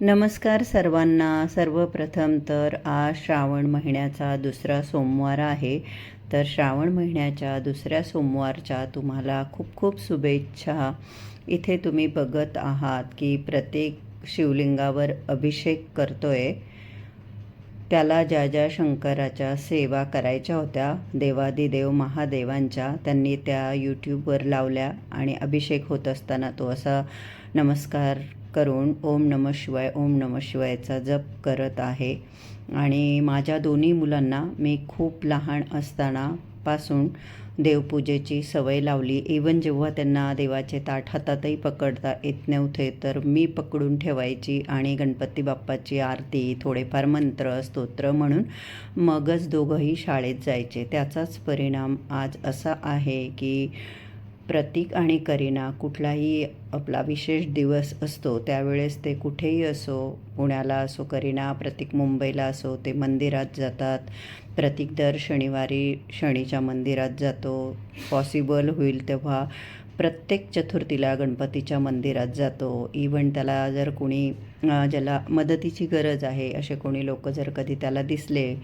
नमस्कार सर्वांना. सर्वप्रथम तर आज श्रावण महिन्याचा दुसरा सोमवार आहे. तर श्रावण महिन्याच्या दुसऱ्या सोमवारच्या तुम्हाला खूप खूप शुभेच्छा. इथे तुम्ही बघत आहात की प्रत्येक शिवलिंगावर अभिषेक करतोय. त्याला ज्या ज्या शंकराच्या सेवा करायच्या होत्या देवादिदेव महादेवांच्या त्यांनी त्या यूट्यूबवर लावल्या आणि अभिषेक होत असताना तो असा नमस्कार करून ओम नम शिवाय ओम नम शिवायचा जप करत आहे. आणि माझ्या दोन्ही मुलांना मी खूप लहान असतानापासून देवपूजेची सवय लावली. इवन जेव्हा त्यांना देवाचे ताट हातातही पकडता येत नव्हते तर मी पकडून ठेवायची आणि गणपती बाप्पाची आरती थोडेफार मंत्र स्तोत्र म्हणून मगच दोघंही शाळेत जायचे. त्याचाच परिणाम आज असा आहे की प्रतीक आणि करीना कुठलाही आपला विशेष दिवस असतो त्यावेळेस ते कुठेही असो पुण्याला असो करीना प्रतीक मुंबईला असो ते मंदिरात जातात. प्रतीक दर शनिवारी शनीच्या मंदिरात जातो. पॉसिबल होईल तेव्हा प्रत्येक चतुर्थीला गणपतीच्या मंदिरात जातो. इवन त्याला जर कोणी ज्याला मदतीची गरज आहे असे कोणी लोक जर कधी त्याला दिसले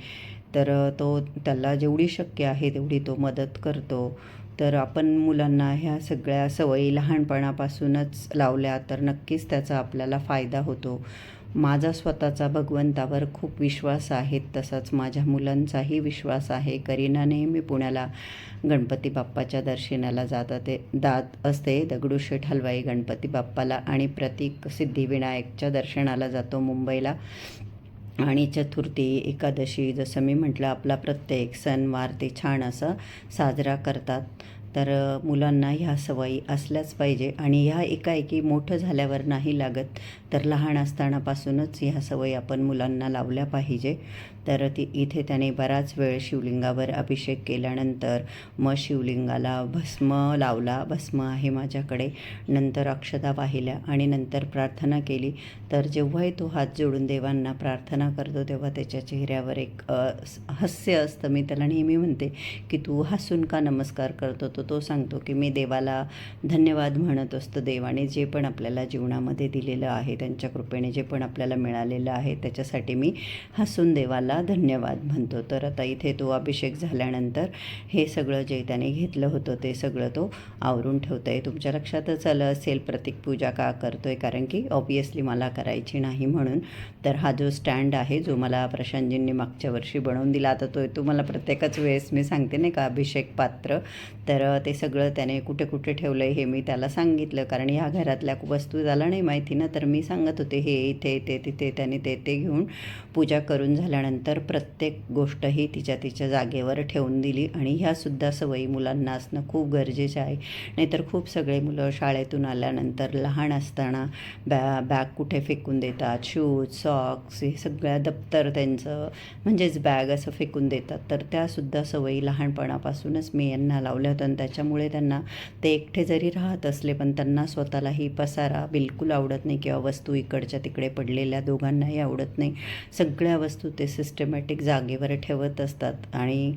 तर तो त्याला जेवढी शक्य आहे तेवढी तो मदत करतो. तर आपण मुलांना ह्या सगळ्या सवयी लहानपणापासूनच लावल्या तर नक्कीच त्याचा आपल्याला फायदा होतो. माझा स्वतःचा भगवंतावर खूप विश्वास आहे तसाच माझ्या मुलांचाही विश्वास आहे. करीना नेहमी पुण्याला गणपती बाप्पाच्या दर्शनाला जात ते जात असते. दगडूशेठ हलवाई गणपती बाप्पाला आणि प्रतीक सिद्धिविनायकच्या दर्शनाला जातो मुंबईला. आणि चतुर्थी एकादशी जसं मी म्हटलं आपला प्रत्येक सणवार ते छान असं साजरा करतात. तर मुलांना ह्या सवयी असल्याच पाहिजे आणि ह्या एकाएकी मोठं झाल्यावर नाही लागत. तर लहान असतानापासूनच ह्या सवयी आपण मुलांना लावल्या पाहिजे. तर ती इथे त्याने बराच वेळ शिवलिंगावर अभिषेक केल्यानंतर मग शिवलिंगाला भस्म लावला. भस्म आहे माझ्याकडे. नंतर अक्षता वाहिल्या आणि नंतर प्रार्थना केली. तर जेव्हाही तो हात जोडून देवांना प्रार्थना करतो तेव्हा त्याच्या चेहऱ्यावर एक हास्य असतं. मी त्याला नेहमी म्हणते की तू हसून का नमस्कार करतो? तो तो सांगतो की मी देवाला धन्यवाद म्हणत असतो. देवाने जे पण आपल्याला जीवनामध्ये दिलेलं आहे त्यांच्या कृपेने जे पण आपल्याला मिळालेलं आहे त्याच्यासाठी मी हसून देवाला धन्यवाद म्हणतो. तर आता इथे तो अभिषेक झाल्यानंतर हे सगळं जे त्याने घेतलं होतं ते सगळं तो आवरून ठेवतं आहे तुमच्या लक्षातच आलं असेल प्रतीक पूजा का करतो आहे कारण की ऑब्वियसली मला करायची नाही म्हणून. तर हा जो स्टँड आहे जो मला प्रशांतजींनी मागच्या वर्षी बनवून दिला आता तो तुम्हाला प्रत्येकच वेळेस मी सांगते नाही का अभिषेक पात्र. तर ते सगळं त्याने कुठे कुठे ठेवलं आहे हे मी त्याला सांगितलं. कारण ह्या घरातल्या वस्तू त्याला नाही माहिती ना. तर मी सांगत होते हे इथे ते तिथे त्याने ते ते घेऊन पूजा करून झाल्यानंतर प्रत्येक गोष्ट ही तिच्या तिच्या जागेवर ठेवून दिली. आणि ह्यासुद्धा सवयी मुलांना असणं खूप गरजेचं आहे. नाहीतर खूप सगळे मुलं शाळेतून आल्यानंतर लहान असताना बॅ बॅग कुठे फेकून देतात? शूज सॉक्स हे सगळ्या दप्तर त्यांचं म्हणजेच बॅग असं फेकून देतात. तर त्यासुद्धा सवयी लहानपणापासूनच मी यांना लावल्या होत्या. त्याच्यामुळे त्यांना ते एकटे जरी राहत असले पण त्यांना स्वतःलाही पसारा बिलकुल आवडत नाही किंवा वस्तू इकडच्या तिकडे पडलेल्या दोघांनाही आवडत नाही. सगळ्या वस्तू ते सिस्टमॅटिक जागेवर ठेवत असतात. आणि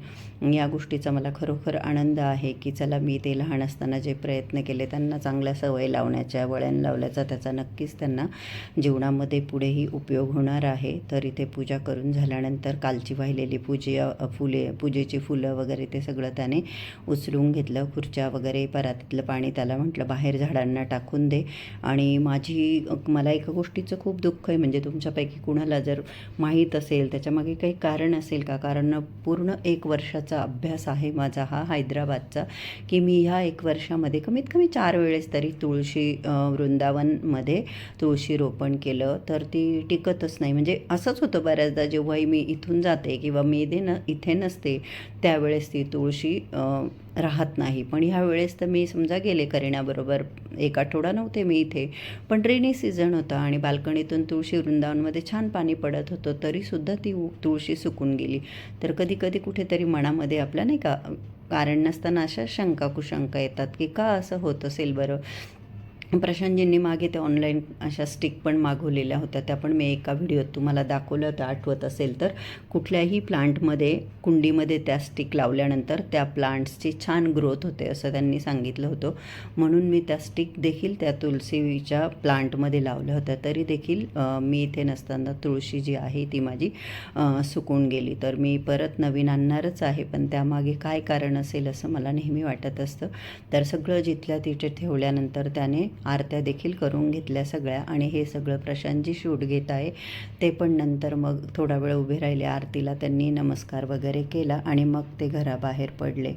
या गोष्टीचा मला खरोखर आनंद आहे की चला मी ते लहान असताना जे प्रयत्न केले त्यांना चांगल्या सवय लावण्याच्या वळण लावल्याचा त्याचा नक्कीच त्यांना जीवनामध्ये पुढेही उपयोग होणार आहे. तर इथे पूजा करून झाल्यानंतर कालची वाहिलेली पूजे फुले पूजेची फुलं वगैरे ते सगळं त्याने उचलून घेतलं. खुर्च्या वगैरे परातीतलं पाणी त्याला म्हटलं बाहेर झाडांना टाकून दे. आणि माझी मला एका गोष्टीचं खूप दुःख आहे म्हणजे तुमच्यापैकी कुणाला जर माहीत असेल त्याच्यामागे काही कारण असेल का? कारण पूर्ण एक वर्षाचा अभ्यास आहे माझा हा हैदराबादचा की मी ह्या एक वर्षामध्ये कमीत कमी चार वेळेस तरी तुळशी वृंदावनमध्ये तुळशी रोपण केलं तर ती टिकतच नाही. म्हणजे असंच होतं बऱ्याचदा जेव्हाही मी इथून जाते किंवा मी इथे न इथे नसते त्यावेळेस ती तुळशी राहत नाही. पण ह्या वेळेस तर मी समजा गेले करिण्याबरोबर. एक आठवडा नव्हते मी इथे. पण रेनी सीझन होता आणि बाल्कनीतून तुळशी वृंदावनमध्ये छान पाणी पडत होतं तरीसुद्धा ती तुळशी सुकून गेली. तर कधी कधी कुठेतरी मनामध्ये आपल्या नाही का कारण नसताना अशा शंका कुशंका येतात की का असं होत असेल बरं? प्रशांतजींनी मागे ते ऑनलाईन अशा स्टिक पण मागवलेल्या होत्या. त्या पण मी एका व्हिडिओत तुम्हाला दाखवलं होतं आठवत असेल तर कुठल्याही प्लांटमध्ये कुंडीमध्ये त्या स्टिक लावल्यानंतर त्या प्लांट्सची छान ग्रोथ होते असं त्यांनी सांगितलं होतं. म्हणून मी त्या स्टिक देखील त्या तुळशीच्या प्लांटमध्ये लावल्या होत्या. तरी देखील मी इथे नसताना तुळशी जी आहे ती माझी सुकून गेली. तर मी परत नवीन आणणारच आहे. पण त्यामागे काय कारण असेल असं मला नेहमी वाटत असतं. तर सगळं जिथल्या तिथे ठेवल्यानंतर त्याने आरत्या देखील करून घेतल्या सगळ्या आणि हे सगळं प्रशांतजी शूट घेत आहे ते पण नंतर मग थोडा वेळ उभे राहिले आरतीला त्यांनी नमस्कार वगैरे केला आणि मग ते घराबाहेर पडले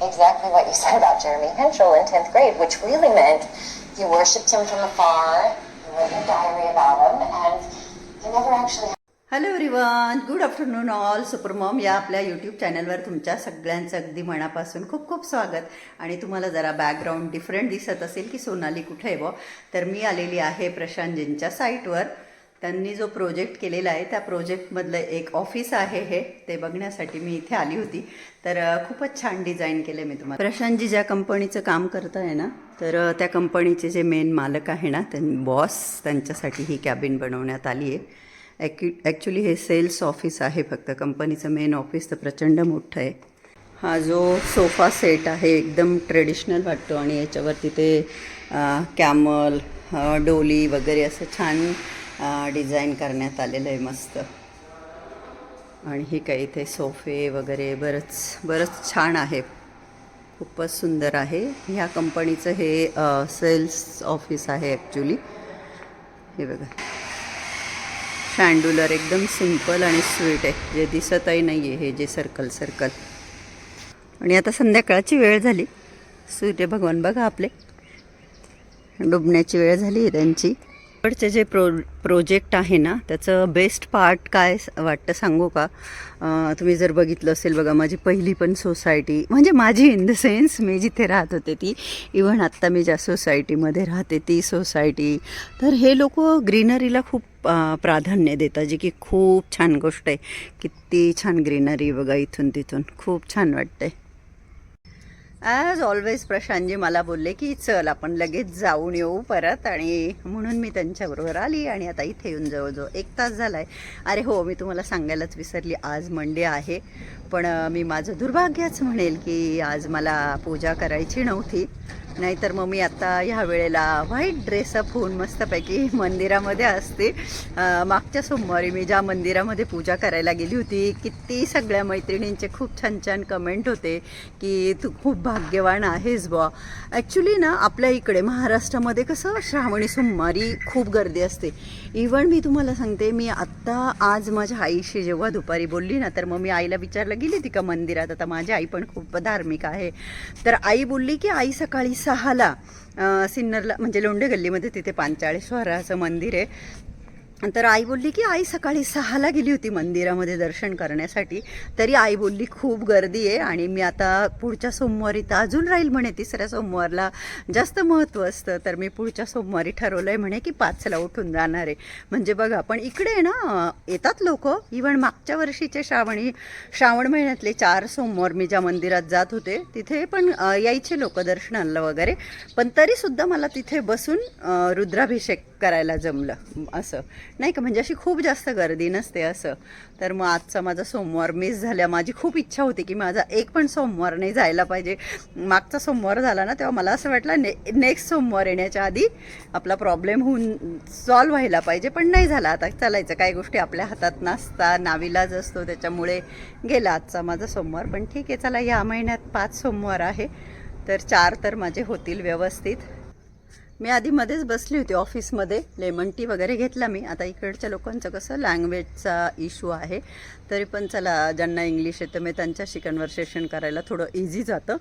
exactly what you said about Jeremy Henschel in 10th grade, which really meant you worshipped him from afar, you wrote your diary about him, and you never actually hello everyone good afternoon all supermom या आपल्या YouTube चॅनलवर तुमच्या सगळ्यांचं अगदी मनापासून खूप खूप स्वागत. आणि तुम्हाला जरा बॅकग्राऊंड डिफरंट दिसत असेल की सोनाली कुठे आहे बुवा तर मी आलेली आहे प्रशांतजींच्या साईटवर त्यांनी जो प्रोजेक्ट केलेला आहे त्या प्रोजेक्टमधलं एक ऑफिस आहे हे ते बघण्यासाठी मी इथे आली होती. तर खूपच छान डिझाईन केलं मी तुम्हाला. प्रशांतजी ज्या कंपनीचं काम करत आहे ना तर त्या कंपनीचे जे मेन मालक आहे ना त्यां बॉस त्यांच्यासाठी ही कॅबिन बनवण्यात आली आहे. ॲक्यु ॲक्च्युली हे सेल्स ऑफिस आहे फक्त. कंपनीचं मेन ऑफिस तर प्रचंड मोठं आहे. हा जो सोफा सेट आहे एकदम ट्रेडिशनल वाटतो आणि याच्यावरती ते कॅमल डोली वगैरे असं छान डिझाईन करण्यात आलेलं आहे मस्त. आणि हे काही इथे सोफे वगैरे बरंच बरंच छान आहे. खूपच सुंदर आहे. ह्या कंपनीचं हे सेल्स ऑफिस आहे ॲक्च्युली. हे बघा. शँडुलर एकदम सिंपल आणि स्वीट आहे. जे दिसतही नाही आहे हे जे सर्कल सर्कल आणि आता संध्याकाळची वेळ झाली. सूर्य भगवान बघा आपले. डुबण्याची वेळ झाली आहे त्यांची. इकडचे जे प्रो प्रोजेक्ट आहे ना त्याचं बेस्ट पार्ट काय वाटतं सांगू का? तुम्ही जर बघितलं असेल बघा माझी पहिली पण सोसायटी म्हणजे माझी इन द सेन्स मी जिथे राहत होते ती इव्हन आत्ता मी ज्या सोसायटीमध्ये राहते ती सोसायटी तर हे लोक ग्रीनरीला खूप प्राधान्य देतात जी की खूप छान गोष्ट आहे. किती छान ग्रीनरी बघा इथून तिथून. खूप छान वाटतंय. ॲज ऑलवेज प्रशांतजी मला बोलले की चल आपण लगेच जाऊन येऊ परत. आणि म्हणून मी त्यांच्याबरोबर आली आणि आता इथे येऊन जवळजवळ एक तास झाला आहे अरे हो मी तुम्हाला सांगायलाच विसरली आज मंडे आहे. पण मी माझं दुर्भाग्यच म्हणेल की आज मला पूजा करायची नव्हती. नाहीतर मग मी आता ह्या वेळेला व्हाईट ड्रेसअप होऊन मस्तपैकी मंदिरामध्ये असते. मागच्या सोमवारी मी ज्या मंदिरामध्ये पूजा करायला गेली होती किती सगळ्या मैत्रिणींचे खूप छान छान कमेंट होते की तू खूप भाग्यवान आहेस बुवा. ॲक्च्युली ना आपल्या इकडे महाराष्ट्रामध्ये कसं श्रावणी सोमवारी खूप गर्दी असते. इवन मी तुम्हाला सांगते मी आत्ता आज माझ्या आईशी जेव्हा दुपारी बोलली ना तर मग मी आईला विचारलं गेली ती का मंदिरात? आता माझी आई पण खूप धार्मिक आहे. तर आई बोलली की आई सकाळी सहाला सिन्नरला म्हणजे लोंढे गल्लीमध्ये तिथे पांचाळेश्वर असं मंदिर आहे. तर आई बोलली की आई सकाळी सहाला गेली होती मंदिरामध्ये दर्शन करण्यासाठी. तरी आई बोलली खूप गर्दी आहे आणि मी आता पुढच्या सोमवारी तर अजून राहील म्हणे तिसऱ्या सोमवारला. जास्त महत्त्व असतं. तर मी पुढच्या सोमवारी ठरवलं आहे म्हणे की पाचला उठून जाणार आहे. म्हणजे बघा पण इकडे आहे ना येतात लोक. इवन मागच्या वर्षीचे श्रावणी श्रावण महिन्यातले चार सोमवार मी ज्या मंदिरात जात होते तिथे पण यायचे लोक दर्शनाला वगैरे. पण तरीसुद्धा मला तिथे बसून रुद्राभिषेक करायला जमलं असं. नाही का? म्हणजे अशी खूप जास्त गर्दी नसते असं. तर मग आजचा माझा सोमवार मिस झाल्या. माझी खूप इच्छा होती की माझा एक पण सोमवार नाही जायला पाहिजे. मागचा सोमवार झाला ना तेव्हा मला असं वाटलं ने नेक्स्ट सोमवार येण्याच्या आधी आपला प्रॉब्लेम होऊन सॉल्व्ह व्हायला पाहिजे. पण नाही झाला. आता चालायचं. काही गोष्टी आपल्या हातात नसता. नाविलाज असतो. त्याच्यामुळे गेला आजचा माझा सोमवार. पण ठीक आहे. चला या महिन्यात पाच सोमवार आहे. तर चार तर माझे होतील व्यवस्थित. मी आधी मध्येच बसली होती ऑफिसमध्ये. लेमन टी वगैरे घेतला मी. आता इकडच्या लोकांचं कसं लँग्वेजचा इश्यू आहे. तरी पण चला ज्यांना इंग्लिश येतं मी त्यांच्याशी कन्व्हर्सेशन करायला थोडं इझी जातं.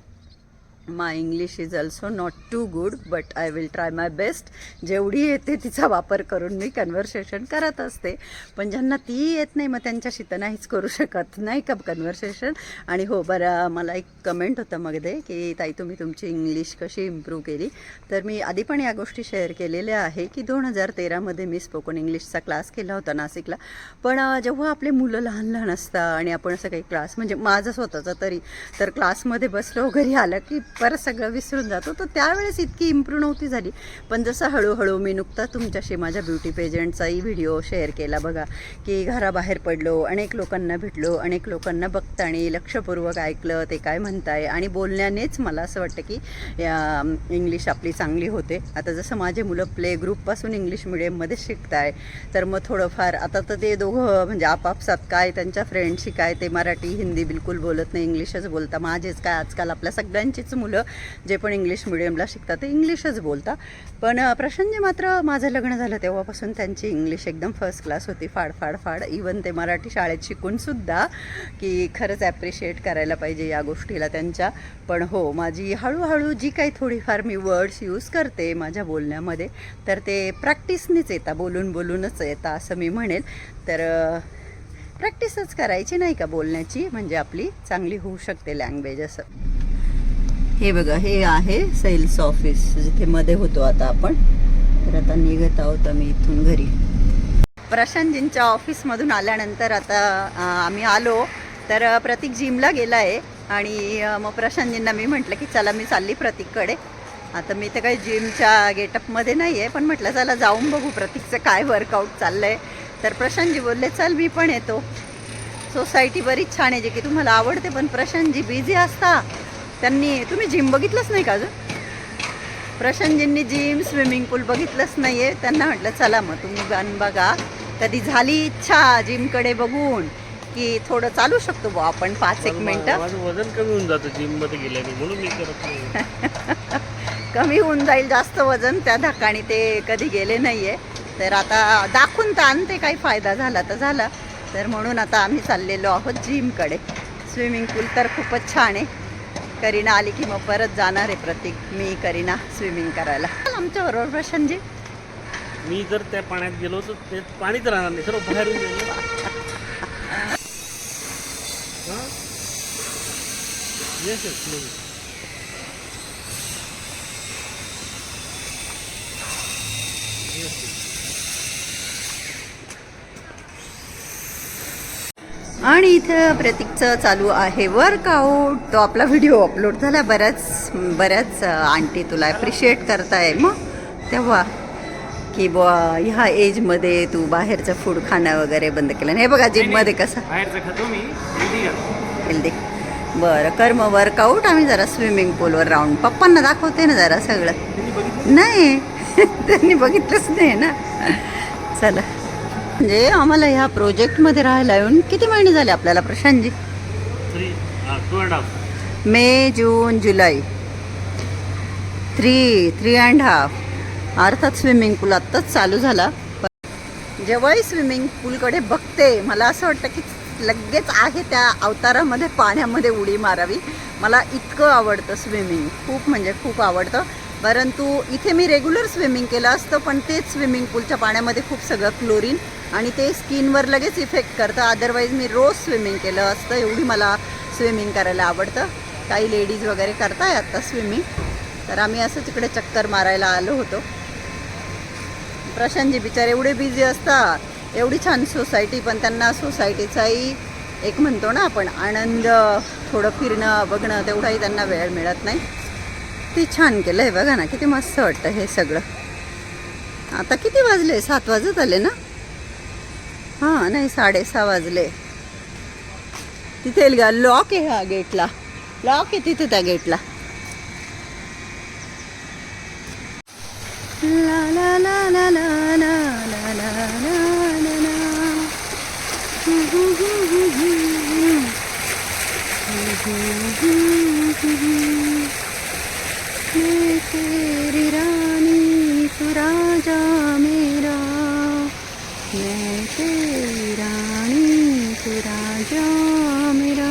My English is also not too good but I will try my best जेवढी येते तिचा वापर करून मी कन्व्हर्सेशन करत असते. पण ज्यांना ती येत नाही मग त्यांच्याशी तर नाहीच करू शकत नाही का कन्व्हर्सेशन आणि हो बरं मला एक कमेंट होतं मध्ये की ताई तुम्ही तुमची इंग्लिश कशी इम्प्रूव्ह केली? तर मी आधी पण या गोष्टी शेअर केलेल्या आहे की दोन हजार तेरामध्ये मी स्पोकन इंग्लिशचा क्लास केला होता नाशिकला. पण जेव्हा आपले मुलं लहान लहान असतात आणि आपण असं काही क्लास म्हणजे माझं स्वतःचा तरी तर क्लासमध्ये बसलो घरी आलं की परत सगळं विसरून जातो. तर त्यावेळेस इतकी इम्प्रूव्ह नव्हती झाली. पण जसं हळूहळू मी नुकता तुमच्याशी माझ्या ब्युटी पेजंटचाही व्हिडिओ शेअर केला बघा की घराबाहेर पडलो अनेक लोकांना भेटलो अनेक लोकांना बघताना लक्षपूर्वक ऐकलं ते काय म्हणताय आणि बोलण्यानेच मला असं वाटतं की इंग्लिश आपली चांगली होते. आता जसं माझे मुलं प्ले ग्रुपपासून इंग्लिश मिडियममध्ये शिकताय तर मग थोडंफार आता तर ते दोघं म्हणजे आपापसात काय त्यांच्या फ्रेंडशी काय ते मराठी हिंदी बिलकुल बोलत नाही इंग्लिशच बोलता. माझेच काय आजकाल आपल्या सगळ्यांचीच मुलं जे पण इंग्लिश मिडियमला शिकतात ते इंग्लिशच बोलता पण अं, प्रशांतजी मात्र माझं लग्न झालं तेव्हापासून त्यांची इंग्लिश एकदम फर्स्ट क्लास होती. फाड फाड फाड. इवन ते मराठी शाळेत शिकूनसुद्धा की खरंच ॲप्रिशिएट करायला पाहिजे या गोष्टीला त्यांच्या. पण हो माझी हळूहळू जी काही थोडीफार मी वर्ड्स यूज करते माझ्या बोलण्यामध्ये तर ते प्रॅक्टिसनीच येतात बोलून बोलूनच येतात असं मी म्हणेल. तर प्रॅक्टिसच करायची नाही का बोलण्याची? म्हणजे आपली चांगली होऊ शकते लँग्वेज असं. हे बघा हे आहे सेल्स ऑफिस जिथे मध्ये होतो आता आपण. तर आता निघत आहोत आम्ही इथून घरी. प्रशांतजींच्या ऑफिसमधून आल्यानंतर आता आम्ही आलो. तर प्रतीक जिमला गेला आहे आणि मग प्रशांतजींना मी म्हटलं की चला मी चालली प्रतीककडे. आता मी तर काही जिमच्या गेटअपमध्ये नाही आहे पण म्हटलं चला जाऊन बघू प्रतीकचं काय वर्कआउट चाललं आहे तर प्रशांतजी बोलले चल मी पण येतो. सोसायटी बरीच छान आहे जे की तुम्हाला आवडते पण प्रशांतजी बिझी असता. त्यांनी तुम्ही जिम बघितलंच नाही का अजून? प्रशांतजींनी जिम स्विमिंग पूल बघितलंच नाही आहे त्यांना म्हटलं चला मग तुम्ही पण बघा. कधी झाली इच्छा जिमकडे बघून की थोडं चालू शकतो बुवा आपण पाच एक मिनटं? माझं वजन कमी होऊन जातं जिममध्ये गेल्याने म्हणून मी करत नाही. कमी होऊन जाईल जास्त वजन त्या धक्काने ते कधी गेले नाही आहे तर आता दाखवून तर आणते काही फायदा झाला तर झाला. तर म्हणून आता आम्ही चाललेलो आहोत जिमकडे स्विमिंग पूल तर खूपच छान आहे. करीना आली की मग परत जाणार आहे प्रतीक. मी करीना स्विमिंग करायला. आमच्याबरोबर प्रशांतजी मी जर त्या पाण्यात गेलो तर ते पाणीच राहणार नाही. सर्व बाहेर जाईल हा? Yes, yes, please. Yes, yes. आणि इथं प्रतीकचं चालू आहे वर्कआउट तो आपला व्हिडिओ अपलोड झाला. बऱ्याच बऱ्याच आंटी तुला ॲप्रिशिएट करताय. मग तेव्हा की बुवा ह्या एजमध्ये तू बाहेरचं फूड खाणं वगैरे बंद केलं. हे बघा जिममध्ये कसं बाहेरचं खातो मी. हेल्दी खातो. हेल्दी बरं कर मग वर्कआउट आम्ही जरा स्विमिंग पूलवर राऊंड पप्पांना दाखवते ना जरा सगळं. बघितलं नाही त्यांनी बघितलंच नाही ना. चला. म्हणजे आम्हाला ह्या प्रोजेक्टमध्ये राहायला येऊन किती महिने झाले आपल्याला प्रशांतजी? मे जून जुलै. थ्री थ्री अँड हाफ अर्थात स्विमिंग पूल आत्ताच चालू झाला. जेव्हाही स्विमिंग पूलकडे बघते मला असं वाटतं की लगेच आहे त्या अवतारामध्ये पाण्यामध्ये उडी मारावी. मला इतकं आवडतं स्विमिंग. खूप म्हणजे खूप आवडतं. परंतु इथे मी रेग्युलर स्विमिंग केलं असतं पण तेच स्विमिंग पूलच्या पाण्यामध्ये खूप सगळं क्लोरीन आणि ते स्किनवर लगेच इफेक्ट करतं. अदरवाईज मी रोज स्विमिंग केलं असतं. एवढी मला स्विमिंग करायला आवडतं. काही लेडीज वगैरे करताय आत्ता स्विमिंग तर आम्ही असं तिकडे चक्कर मारायला आलो होतो. प्रशांतजी बिचारे एवढे बिझी असतात. एवढी छान सोसायटी पण त्यांना सोसायटीचाही एक म्हणतो ना आपण आनंद थोडं फिरणं बघणं तेवढाही त्यांना वेळ मिळत नाही. किती छान केलं आहे बघा ना किती मस्त वाटतं हे सगळं आता किती वाजले सात वाजत आले ना हां नाही साडेसहा वाजले तिथे लॉक आहे हा गेटला लॉक आहे तिथे त्या गेटला ला ला ला ला ला ला ला ला ला ला ला. हु, हु, हु, हु, हु, हु. हु, हु, हु, हु, हु. मैं तेरी रानी तू राजा मेरा। मैं तेरी रानी तू राजा मेरा।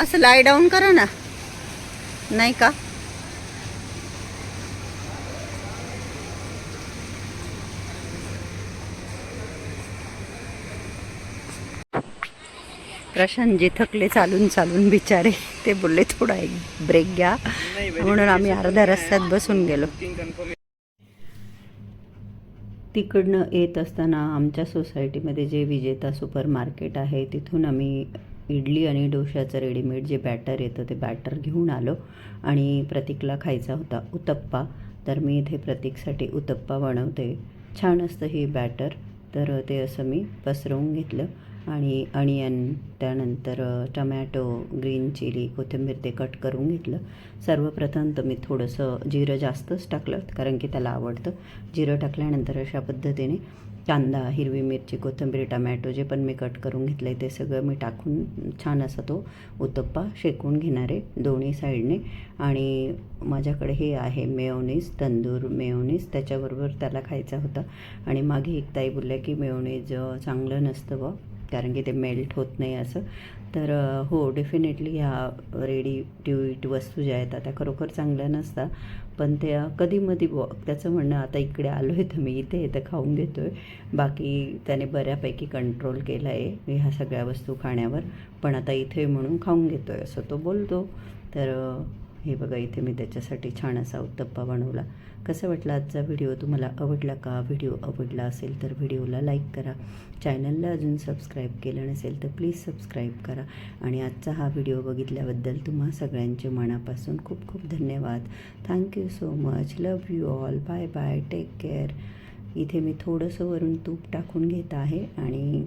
असं लाय डाऊन करा ना. नाही का? प्रशांतजी थकले चालून चालून बिचारे. ते बोलले थोडा एक ब्रेक घ्या. म्हणून आम्ही अर्ध्या रस्त्यात बसून गेलो. तिकडनं येत असताना आमच्या सोसायटीमध्ये जे विजेता सुपर मार्केट आहे तिथून आम्ही इडली आणि डोशाचं रेडीमेड जे बॅटर येतं ते बॅटर घेऊन आलो आणि प्रतीकला खायचा होता उत्तप्पा. तर मी इथे प्रतीकसाठी उत्तप्पा बनवते. छान असतं हे बॅटर तर ते असं मी पसरवून घेतलं. आणि अनियन त्यानंतर टमॅटो ग्रीन चिली कोथिंबीर ते कट करून घेतलं. सर्वप्रथम तर मी थोडंसं जिरं जास्तच टाकलं कारण की त्याला आवडतं. जिरं टाकल्यानंतर अशा पद्धतीने कांदा हिरवी मिरची कोथिंबीर टमॅटो जे पण मी कट करून घेतलं आहे ते सगळं मी टाकून छान असा तो उत्तप्पा शेकून घेणार आहे दोन्ही साईडने. आणि माझ्याकडे हे आहे मेयोनीज तंदूर मेयोनीज त्याच्याबरोबर त्याला खायचा होता. आणि मागे एक ताई बोलल्या की मेयोनीज चांगलं नसतं बा. कारण की ते मेल्ट होत नाही असं. तर हो डेफिनेटली ह्या रेडी टू इट वस्तू ज्या आहेत त्या खरोखर चांगल्या नसतात. पण त्या कधीमधी बुवा त्याचं म्हणणं आता इकडे आलो आहे तर मी इथे तर खाऊन घेतो आहे बाकी त्याने बऱ्यापैकी कंट्रोल केला आहे ह्या सगळ्या वस्तू खाण्यावर. पण आता इथे म्हणून खाऊन घेतो आहे असं तो बोलतो. तर हे बघा इथे मी त्याच्यासाठी छान असा उत्तप्पा बनवला. कसं वाटलं आजचा व्हिडिओ? तुम्हाला आवडला का? व्हिडिओ आवडला असेल तर व्हिडिओला लाईक करा. चॅनलला अजून सबस्क्राईब केलं नसेल तर प्लीज सबस्क्राईब करा. आणि आजचा हा व्हिडिओ बघितल्याबद्दल तुम्हा सगळ्यांचे मनापासून खूप खूप धन्यवाद. Thank you so much love you all bye bye take care इथे मी थोडंसं वरून तूप टाकून घेत आहे आणि